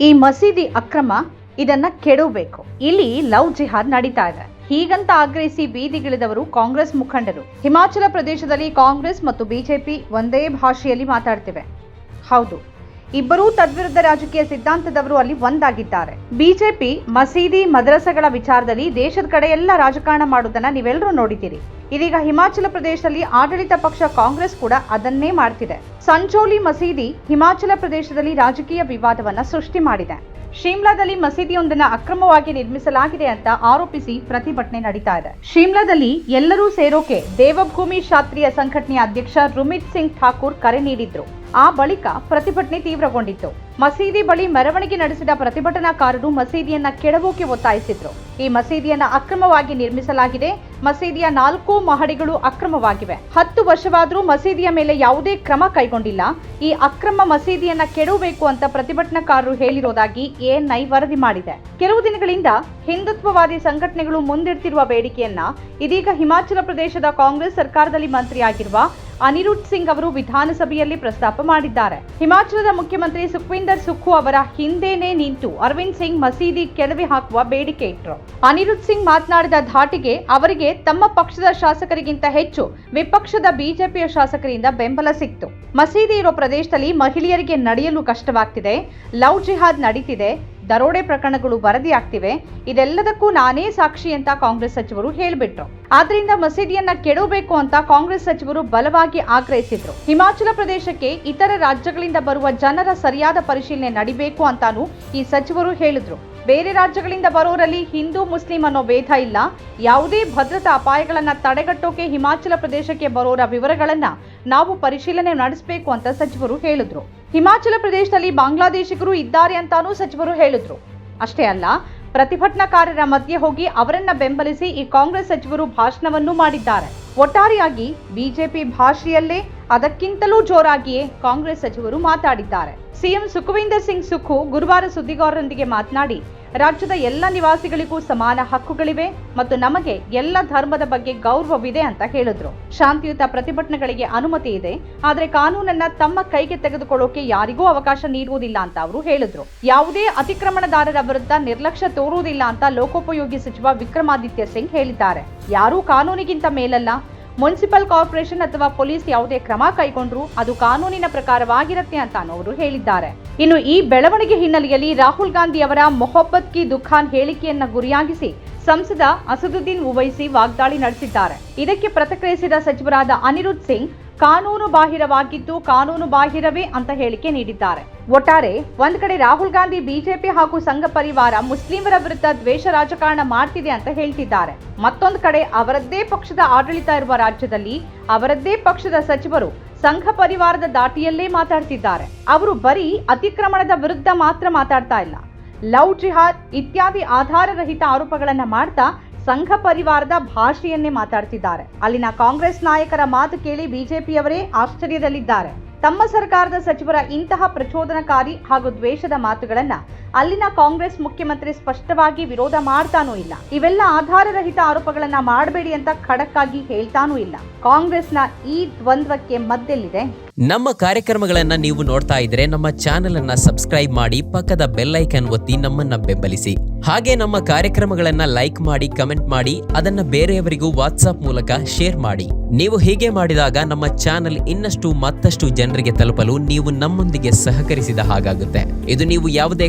ಈ ಮಸೀದಿ ಅಕ್ರಮ ಇದನ್ನ ಕೆಡಬೇಕು ಇಲ್ಲಿ ಲವ್ ಜಿಹಾದ್ ನಡೀತಾ ಇದೆ. ಹೀಗಂತ ಆಗ್ರಹಿಸಿ ಬೀದಿಗಿಳಿದವರು ಕಾಂಗ್ರೆಸ್ ಮುಖಂಡರು. ಹಿಮಾಚಲ ಪ್ರದೇಶದಲ್ಲಿ ಕಾಂಗ್ರೆಸ್ ಮತ್ತು ಬಿಜೆಪಿ ಒಂದೇ ಭಾಷೆಯಲ್ಲಿ ಮಾತಾಡ್ತಿವೆ. ಹೌದು. ಇಬ್ಬರೂ ತದ್ವಿರುದ್ಧ ರಾಜಕೀಯ ಸಿದ್ಧಾಂತದವರು ಅಲ್ಲಿ ಒಂದಾಗಿದ್ದಾರೆ. ಬಿಜೆಪಿ, ಮಸೀದಿ, ಮದ್ರಸಗಳ ವಿಚಾರದಲ್ಲಿ ದೇಶದ ಕಡೆ ಎಲ್ಲ ರಾಜಕಾರಣ ಮಾಡುವುದನ್ನ ನೀವೆಲ್ಲರೂ ನೋಡಿದ್ದೀರಿ. ಇದೀಗ ಹಿಮಾಚಲ ಪ್ರದೇಶದಲ್ಲಿ ಆಡಳಿತ ಪಕ್ಷ ಕಾಂಗ್ರೆಸ್ ಕೂಡ ಅದನ್ನೇ ಮಾಡ್ತಿದೆ. ಸಂಚೋಲಿ ಮಸೀದಿ ಹಿಮಾಚಲ ಪ್ರದೇಶದಲ್ಲಿ ರಾಜಕೀಯ ವಿವಾದವನ್ನ ಸೃಷ್ಟಿ ಮಾಡಿದೆ. ಶಿಮ್ಲಾದಲ್ಲಿ ಮಸೀದಿಯೊಂದನ್ನ ಅಕ್ರಮವಾಗಿ ನಿರ್ಮಿಸಲಾಗಿದೆ ಅಂತ ಆರೋಪಿಸಿ ಪ್ರತಿಭಟನೆ ನಡೀತಾ ಇದೆ. ಶಿಮ್ಲಾದಲ್ಲಿ ಎಲ್ಲರೂ ಸೇರೋಕೆ ದೇವಭೂಮಿ ಶಾಸ್ತ್ರೀಯ ಸಂಘಟನೆಯ ಅಧ್ಯಕ್ಷ ರುಮಿತ್ ಸಿಂಗ್ ಠಾಕೂರ್ ಕರೆ ನೀಡಿದ್ರು. ಆ ಬಳಿಕ ಪ್ರತಿಭಟನೆ ತೀವ್ರಗೊಂಡಿತ್ತು. ಮಸೀದಿ ಬಳಿ ಮೆರವಣಿಗೆ ನಡೆಸಿದ ಪ್ರತಿಭಟನಾಕಾರರು ಮಸೀದಿಯನ್ನ ಕೆಡವೋಕೆ ಒತ್ತಾಯಿಸಿದ್ರು. ಈ ಮಸೀದಿಯನ್ನ ಅಕ್ರಮವಾಗಿ ನಿರ್ಮಿಸಲಾಗಿದೆ. ಮಸೀದಿಯ ನಾಲ್ಕು ಮಹಡಿಗಳು ಅಕ್ರಮವಾಗಿವೆ. ಹತ್ತು ವರ್ಷವಾದರೂ ಮಸೀದಿಯ ಮೇಲೆ ಯಾವುದೇ ಕ್ರಮ ಕೈಗೊಂಡಿಲ್ಲ. ಈ ಅಕ್ರಮ ಮಸೀದಿಯನ್ನ ಕೆಡವಬೇಕು ಅಂತ ಪ್ರತಿಭಟನಾಕಾರರು ಹೇಳಿರೋದಾಗಿ ಎಎನ್ಐ ವರದಿ ಮಾಡಿದೆ. ಕೆಲವು ದಿನಗಳಿಂದ ಹಿಂದುತ್ವವಾದಿ ಸಂಘಟನೆಗಳು ಮುಂದಿಡ್ತಿರುವ ಬೇಡಿಕೆಯನ್ನ ಇದೀಗ ಹಿಮಾಚಲ ಪ್ರದೇಶದ ಕಾಂಗ್ರೆಸ್ ಸರ್ಕಾರದಲ್ಲಿ ಮಂತ್ರಿಯಾಗಿರುವ ಅನಿರುದ್ ಸಿಂಗ್ ಅವರು ವಿಧಾನಸಭೆಯಲ್ಲಿ ಪ್ರಸ್ತಾಪ ಮಾಡಿದ್ದಾರೆ. ಹಿಮಾಚಲದ ಮುಖ್ಯಮಂತ್ರಿ ಸುಖ್ವಿಂದರ್ ಸುಖು ಅವರ ಹಿಂದೆನೇ ನಿಂತು ಅರವಿಂದ್ ಸಿಂಗ್ ಮಸೀದಿ ಕೆಡವಿ ಹಾಕುವ ಬೇಡಿಕೆ ಇಟ್ಟರು ಅನಿರುದ್ ಸಿಂಗ್ ಮಾತನಾಡಿದ ಧಾಟಿಗೆ ಅವರಿಗೆ ತಮ್ಮ ಪಕ್ಷದ ಶಾಸಕರಿಗಿಂತ ಹೆಚ್ಚು ವಿಪಕ್ಷದ ಬಿಜೆಪಿಯ ಶಾಸಕರಿಂದ ಬೆಂಬಲ ಸಿಕ್ತು. ಮಸೀದಿ ಇರೋ ಪ್ರದೇಶದಲ್ಲಿ ಮಹಿಳೆಯರಿಗೆ ನಡೆಯಲು ಕಷ್ಟವಾಗ್ತಿದೆ. ಲವ್ ಜಿಹಾದ್ ನಡೀತಿದೆ. ದರೋಡೆ ಪ್ರಕರಣಗಳು ವರದಿಯಾಗ್ತಿವೆ ಇದೆಲ್ಲದಕ್ಕೂ ನಾನೇ ಸಾಕ್ಷಿ ಅಂತ ಕಾಂಗ್ರೆಸ್ ಸಚಿವರು ಹೇಳಿಬಿಟ್ರು. ಆದ್ರಿಂದ ಮಸೀದಿಯನ್ನ ಕೆಡಬೇಕು ಅಂತ ಕಾಂಗ್ರೆಸ್ ಸಚಿವರು ಬಲವಾಗಿ ಆಗ್ರಹಿಸಿದ್ರು. ಹಿಮಾಚಲ ಪ್ರದೇಶಕ್ಕೆ ಇತರ ರಾಜ್ಯಗಳಿಂದ ಬರುವ ಜನರ ಸರಿಯಾದ ಪರಿಶೀಲನೆ ನಡಿಬೇಕು ಅಂತಾನು ಈ ಸಚಿವರು ಹೇಳಿದ್ರು. ಬೇರೆ ರಾಜ್ಯಗಳಿಂದ ಬರೋರಲ್ಲಿ ಹಿಂದೂ, ಮುಸ್ಲಿಂ ಅನ್ನೋ ಭೇದ ಇಲ್ಲ. ಯಾವುದೇ ಭದ್ರತಾ ಅಪಾಯಗಳನ್ನ ತಡೆಗಟ್ಟೋಕೆ ಹಿಮಾಚಲ ಪ್ರದೇಶಕ್ಕೆ ಬರೋರ ವಿವರಗಳನ್ನ ನಾವು ಪರಿಶೀಲನೆ ನಡೆಸಬೇಕು ಅಂತ ಸಚಿವರು ಹೇಳಿದ್ರು. ಹಿಮಾಚಲ ಪ್ರದೇಶದಲ್ಲಿ ಬಾಂಗ್ಲಾದೇಶಿಗರು ಇದ್ದಾರೆ ಅಂತಾನೂ ಸಚಿವರು ಹೇಳಿದ್ರು. ಅಷ್ಟೇ ಅಲ್ಲ, ಪ್ರತಿಭಟನಾಕಾರರ ಮಧ್ಯೆ ಹೋಗಿ ಅವರನ್ನ ಬೆಂಬಲಿಸಿ ಈ ಕಾಂಗ್ರೆಸ್ ಸಚಿವರು ಭಾಷಣವನ್ನು ಮಾಡಿದ್ದಾರೆ. ಒಟ್ಟಾರೆಯಾಗಿ ಬಿಜೆಪಿ ಭಾಷೆಯಲ್ಲೇ ಅದಕ್ಕಿಂತಲೂ ಜೋರಾಗಿಯೇ ಕಾಂಗ್ರೆಸ್ ಸಚಿವರು ಮಾತಾಡಿದ್ದಾರೆ. ಸಿಎಂ ಸುಖವಿಂದರ್ ಸಿಂಗ್ ಸುಖು ಗುರುವಾರ ಸುದ್ದಿಗಾರರೊಂದಿಗೆ ಮಾತನಾಡಿ ರಾಜ್ಯದ ಎಲ್ಲ ನಿವಾಸಿಗಳಿಗೂ ಸಮಾನ ಹಕ್ಕುಗಳಿವೆ ಮತ್ತು ನಮಗೆ ಎಲ್ಲ ಧರ್ಮದ ಬಗ್ಗೆ ಗೌರವವಿದೆ ಅಂತ ಹೇಳಿದ್ರು. ಶಾಂತಿಯುತ ಪ್ರತಿಭಟನೆಗಳಿಗೆ ಅನುಮತಿ ಇದೆ, ಆದರೆ ಕಾನೂನನ್ನ ತಮ್ಮ ಕೈಗೆ ತೆಗೆದುಕೊಳ್ಳೋಕೆ ಯಾರಿಗೂ ಅವಕಾಶ ನೀಡುವುದಿಲ್ಲ ಅಂತ ಅವರು ಹೇಳಿದ್ರು. ಯಾವುದೇ ಅತಿಕ್ರಮಣದಾರರ ವಿರುದ್ಧ ನಿರ್ಲಕ್ಷ್ಯ ತೋರುವುದಿಲ್ಲ ಅಂತ ಲೋಕೋಪಯೋಗಿ ಸಚಿವ ವಿಕ್ರಮಾದಿತ್ಯ ಸಿಂಗ್ ಹೇಳಿದ್ದಾರೆ. ಯಾರೂ ಕಾನೂನಿಗಿಂತ ಮೇಲಲ್ಲ ಮುನ್ಸಿಪಲ್ ಕಾರ್ಪೊರೇಷನ್ ಅಥವಾ ಪೊಲೀಸ್ ಯಾವುದೇ ಕ್ರಮ ಕೈಗೊಂಡ್ರು ಅದು ಕಾನೂನಿನ ಪ್ರಕಾರವಾಗಿರುತ್ತೆ ಅಂತ ಅವರು ಹೇಳಿದ್ದಾರೆ. ಇನ್ನು ಈ ಬೆಳವಣಿಗೆ ಹಿನ್ನೆಲೆಯಲ್ಲಿ ರಾಹುಲ್ ಗಾಂಧಿ ಅವರ ಮೊಹಬ್ಬತ್ ಕಿ ದುಖಾನ್ ಹೇಳಿಕೆಯನ್ನ ಗುರಿಯಾಗಿಸಿ ಸಂಸದ ಅಸದುದ್ದೀನ್ ಉವೈಸಿ ವಾಗ್ದಾಳಿ ನಡೆಸಿದ್ದಾರೆ. ಇದಕ್ಕೆ ಪ್ರತಿಕ್ರಿಯಿಸಿದ ಸಚಿವರಾದ ಅನಿರುದ್ಧ್ ಸಿಂಗ್ ಕಾನೂನು ಬಾಹಿರವಾಗಿದ್ದು ಕಾನೂನು ಬಾಹಿರವೇ ಅಂತ ಹೇಳಿಕೆ ನೀಡಿದ್ದಾರೆ. ಒಟ್ಟಾರೆ ಒಂದ್ ಕಡೆ ರಾಹುಲ್ ಗಾಂಧಿ ಬಿಜೆಪಿ ಹಾಗೂ ಸಂಘ ಪರಿವಾರ ಮುಸ್ಲಿಮರ ವಿರುದ್ಧ ದ್ವೇಷ ರಾಜಕಾರಣ ಮಾಡ್ತಿದೆ ಅಂತ ಹೇಳ್ತಿದ್ದಾರೆ. ಮತ್ತೊಂದು ಕಡೆ ಅವರದ್ದೇ ಪಕ್ಷದ ಆಡಳಿತ ಇರುವ ರಾಜ್ಯದಲ್ಲಿ ಅವರದ್ದೇ ಪಕ್ಷದ ಸಚಿವರು ಸಂಘ ಪರಿವಾರದ ದಾಟಿಯಲ್ಲೇ ಮಾತಾಡ್ತಿದ್ದಾರೆ. ಅವರು ಬರೀ ಅತಿಕ್ರಮಣದ ವಿರುದ್ಧ ಮಾತ್ರ ಮಾತಾಡ್ತಾ ಇಲ್ಲ. ಲವ್ ಜಿಹಾದ್ ಇತ್ಯಾದಿ ಆಧಾರರಹಿತ ಆರೋಪಗಳನ್ನ ಮಾಡ್ತಾ ಸಂಘ ಪರಿವಾರದ ಭಾಷೆಯನ್ನೇ ಮಾತಾಡ್ತಿದ್ದಾರೆ. ಅಲ್ಲಿನ ಕಾಂಗ್ರೆಸ್ ನಾಯಕರ ಮಾತು ಕೇಳಿ ಬಿಜೆಪಿಯವರೇ ಆಶ್ಚರ್ಯದಲ್ಲಿದ್ದಾರೆ. ತಮ್ಮ ಸರ್ಕಾರದ ಸಚಿವರ ಇಂತಹ ಪ್ರಚೋದನಕಾರಿ ಹಾಗೂ ದ್ವೇಷದ ಮಾತುಗಳನ್ನ ಅಲ್ಲಿನ ಕಾಂಗ್ರೆಸ್ ಮುಖ್ಯಮಂತ್ರಿ ಸ್ಪಷ್ಟವಾಗಿ ವಿರೋಧ ಮಾಡ್ತಾನೂ ಇಲ್ಲ. ಇವೆಲ್ಲ ಆಧಾರರಹಿತ ಆರೋಪಗಳನ್ನ ಮಾಡಬೇಡಿ ಅಂತ ಖಡಕ್ ಆಗಿ ಹೇಳ್ತಾನೂ ಇಲ್ಲ. ಕಾಂಗ್ರೆಸ್ನ ಈ ದ್ವಂದ್ವಕ್ಕೆ ಮದ್ದೆಲ್ಲಿದೆ? ನಮ್ಮ ಕಾರ್ಯಕ್ರಮಗಳನ್ನ ನೀವು ನೋಡ್ತಾ ಇದ್ರೆ ನಮ್ಮ ಚಾನೆಲ್ ಅನ್ನ ಸಬ್ಸ್ಕ್ರೈಬ್ ಮಾಡಿ ಪಕ್ಕದ ಬೆಲ್ ಐಕನ್ ಒತ್ತಿ ನಮ್ಮನ್ನ ಬೆಂಬಲಿಸಿ. ಹಾಗೆ ನಮ್ಮ ಕಾರ್ಯಕ್ರಮಗಳನ್ನ ಲೈಕ್ ಮಾಡಿ, ಕಮೆಂಟ್ ಮಾಡಿ, ಅದನ್ನ ಬೇರೆಯವರಿಗೂ ವಾಟ್ಸ್ಆಪ್ ಮೂಲಕ ಶೇರ್ ಮಾಡಿ. ನೀವು ಹೀಗೆ ಮಾಡಿದಾಗ ನಮ್ಮ ಚಾನೆಲ್ ಇನ್ನಷ್ಟು ಮತ್ತಷ್ಟು ಜನರಿಗೆ ತಲುಪಲು ನೀವು ನಮ್ಮೊಂದಿಗೆ ಸಹಕರಿಸಿದ ಹಾಗಾಗುತ್ತೆ. ಇದು ನೀವು ಯಾವುದೇ